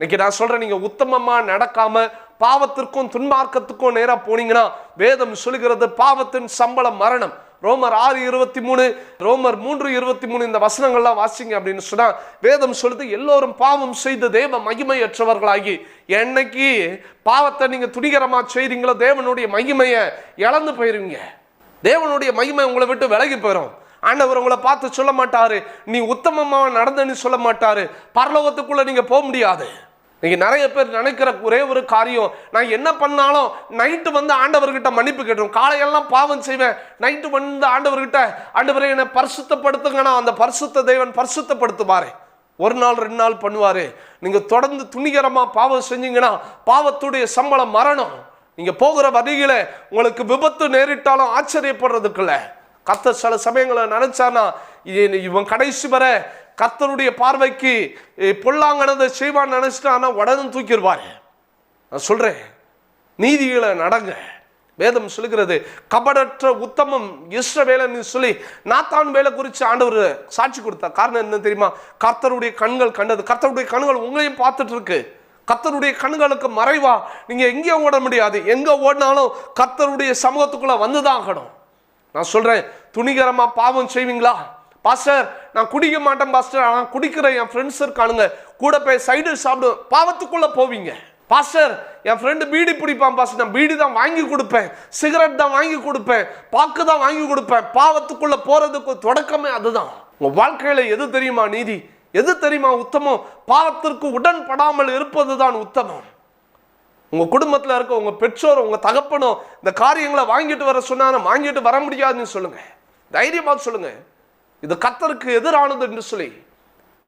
இன்னைக்கு நான் சொல்றேன் நீங்க உத்தமமா நடக்காம பாவத்திற்கும் துன்மார்க்கத்துக்கும் நேரா போனீங்கன்னா வேதம் சொல்லுகிறது பாவத்தின் சம்பளம் மரணம். ரோமர் ஆறு இருபத்தி மூணு ரோமர் மூன்று இருபத்தி மூணு இந்த வசனங்கள்லாம் வாசிங்க அப்படின்னு சொன்னா வேதம் சொல்லுது எல்லோரும் பாவம் செய்து தேவ மகிமையற்றவர்களாகி என்னைக்கு பாவத்தை நீங்க துணிகரமா செய்றீங்களோ தேவனுடைய மகிமையை இழந்து போயிருவீங்க. தேவனுடைய மகிமை உங்களை விட்டு விலகி போயிடும் ஆண்டவர் உங்களை பார்த்து சொல்ல மாட்டாரு நீ உத்தமமா நடந்தன்னு சொல்ல மாட்டாரு. பரலோகத்துக்குள்ள நீங்க போக முடியாது. நீங்க நிறைய பேர் நினைக்கிற ஒரே ஒரு காரியம் நான் என்ன பண்ணாலும் நைட்டு வந்து ஆண்டவர்கிட்ட மன்னிப்பு கேட்டோம் காலையெல்லாம் பாவம் செய்வேன். நைட்டு வந்து ஆண்டவர்கிட்ட ஆண்டவரை என்னை பரிசுத்தப்படுத்துங்கன்னா அந்த பரிசுத்த தேவன் பரிசுத்தப்படுத்துவாரு. ஒரு நாள் ரெண்டு நாள் பண்ணுவார். நீங்கள் தொடர்ந்து துணிகரமாக பாவம் செஞ்சீங்கன்னா பாவத்துடைய சம்பளம் மரணம். நீங்கள் போகிற வரிகளை உங்களுக்கு விபத்து நேரிட்டாலும் ஆச்சரியப்படுறதுக்குள்ள கத்த சில சமயங்களை நினைச்சானா இவன் கடைசி வர கர்த்தருடைய பார்வைக்கு பொல்லாங்கனதை செய்வான்னு நினைச்சிட்டானா உடனே தூக்கிடுவார். நான் சொல்கிறேன் நீதிகளை நடங்க. வேதம் சொல்லுகிறது கபடற்ற உத்தமம் இஸ்ரவேலன்னு சொல்லி நாத்தான் வேலை குறித்து ஆண்டவர் சாட்சி கொடுத்தார். காரணம் என்ன தெரியுமா? கர்த்தருடைய கண்கள் கண்டது. கர்த்தருடைய கண்கள் உங்களையும் பார்த்துட்டு இருக்கு கர்த்தருடைய கண்களுக்கு மறைவா? நீங்கள் எங்கேயும் ஓட முடியாது. எங்கே ஓடினாலும் கர்த்தருடைய சமூகத்துக்குள்ளே வந்து தான் ஆகணும். நான் சொல்கிறேன் துணிகரமாக பாவம் செய்வீங்களா? பாஸ்டர் நான் குடிக்க மாட்டேன் பாஸ்டர் ஆனால் குடிக்கிற என் ஃப்ரெண்ட்ஸ் இருக்கானுங்க. கூட போய் சைடு சாப்பிடுவேன் பாவத்துக்குள்ளே போவீங்க. பாஸ்டர் என் ஃப்ரெண்டு பீடி பிடிப்பான் பாஸ்டர் நான் பீடி தான் வாங்கி கொடுப்பேன். சிகரெட் தான் வாங்கி கொடுப்பேன். பாக்கு தான் வாங்கி கொடுப்பேன். பாவத்துக்குள்ளே போகிறதுக்கு தொடக்கமே அதுதான். உங்கள் வாழ்க்கையில் எது தெரியுமா நீதி? எது தெரியுமா உத்தமம்? பாவத்திற்கு உடன்படாமல் இருப்பதுதான் உத்தமம். உங்கள் குடும்பத்தில் இருக்க உங்கள் பெற்றோர் உங்கள் தகப்பனோ இந்த காரியங்களை வாங்கிட்டு வர சொன்னாலும் வாங்கிட்டு வர முடியாதுன்னு சொல்லுங்கள் தைரியமாக சொல்லுங்கள் இது கத்தருக்கு எதிரானது என்று சொல்லி